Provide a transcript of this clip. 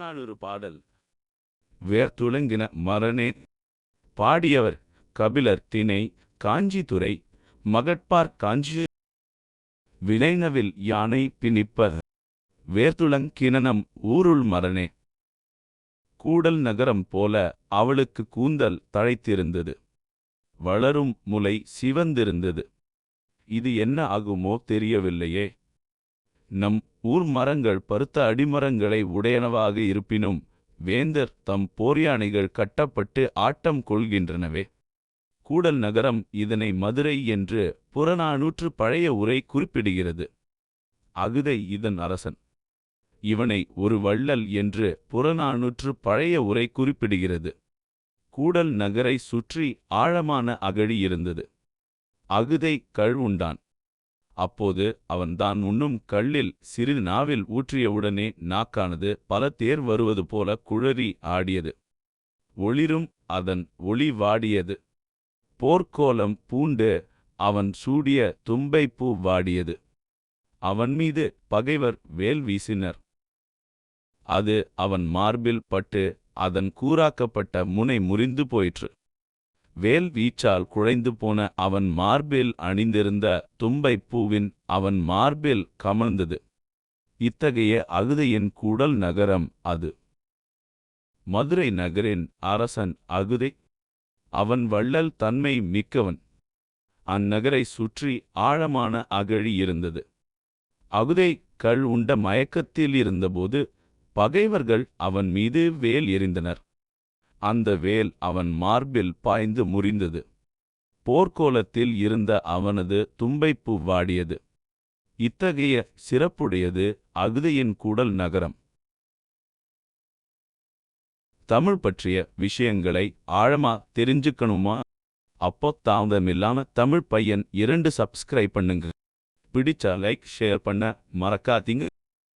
புறநானூறு பாடல். வேர்த்துளங்கின மரணே. பாடியவர் கபிலர் திணை காஞ்சிதுறை மகட்பார் காஞ்சி. வினைனவில் யானை பிணிப்ப வேர்த்துளங்கினனம் ஊருள் மரணே. கூடல் நகரம் போல அவளுக்கு கூந்தல் தழைத்திருந்தது. வளரும் முலை சிவந்திருந்தது. இது என்ன ஆகுமோ தெரியவில்லையே. நம் ஊர் மரங்கள் பருத்த அடிமரங்களை உடையனவாக இருப்பினும் வேந்தர் தம் போர்யானைகள் கட்டப்பட்டு ஆட்டம் கொள்கின்றனவே. கூடல் நகரம் இதனை மதுரை என்று புறநானூற்று பழைய உரை குறிப்பிடுகிறது. அகுதை இதன் அரசன். இவனை ஒரு வள்ளல் என்று புறநானூற்று பழைய உரை குறிப்பிடுகிறது. கூடல் நகரை சுற்றி ஆழமான அகழி இருந்தது. அகுதை கழுவுண்டான் அப்போது அவன் தான் உண்ணும் கள்ளில் சிறிது நாவில் ஊற்றியவுடனே நாக்கானது பல தேர் வருவது போல குழறி ஆடியது. ஒளிரும் அதன் ஒளி வாடியது. போர்க்கோலம் பூண்டு அவன் சூடிய தும்பைப்பூ வாடியது. அவன் மீது பகைவர் வேல் வீசினர். அது அவன் மார்பில் பட்டு அதன் கூறாக்கப்பட்ட முனை முறிந்து போயிற்று. வேல் வீச்சால் குழைந்து போன அவன் மார்பில் அணிந்திருந்த தும்பைப் பூவின் அவன் மார்பில் கமழ்ந்தது. இத்தகைய அகுதையின் கூடல் நகரம் அது. மதுரை நகரின் அரசன் அகுதை. அவன் வள்ளல் தன்மை மிக்கவன். அந்நகரை சுற்றி ஆழமான அகழி இருந்தது. அகுதை கள் உண்ட மயக்கத்தில் இருந்தபோது பகைவர்கள் அவன் மீது வேல் எறிந்தனர். அந்த வேல் அவன் மார்பில் பாய்ந்து முறிந்தது. போர்க்கோலத்தில் இருந்த அவனது தும்பைப்பூ வாடியது. இத்தகைய சிறப்புடையது அகுதையின் கூடல் நகரம். தமிழ் பற்றிய விஷயங்களை ஆழமா தெரிஞ்சுக்கணுமா? அப்போ தாமதமில்லாம தமிழ் பையன் இரண்டு சப்ஸ்கிரைப் பண்ணுங்க. பிடிச்சா லைக் ஷேர் பண்ண மறக்காதீங்க.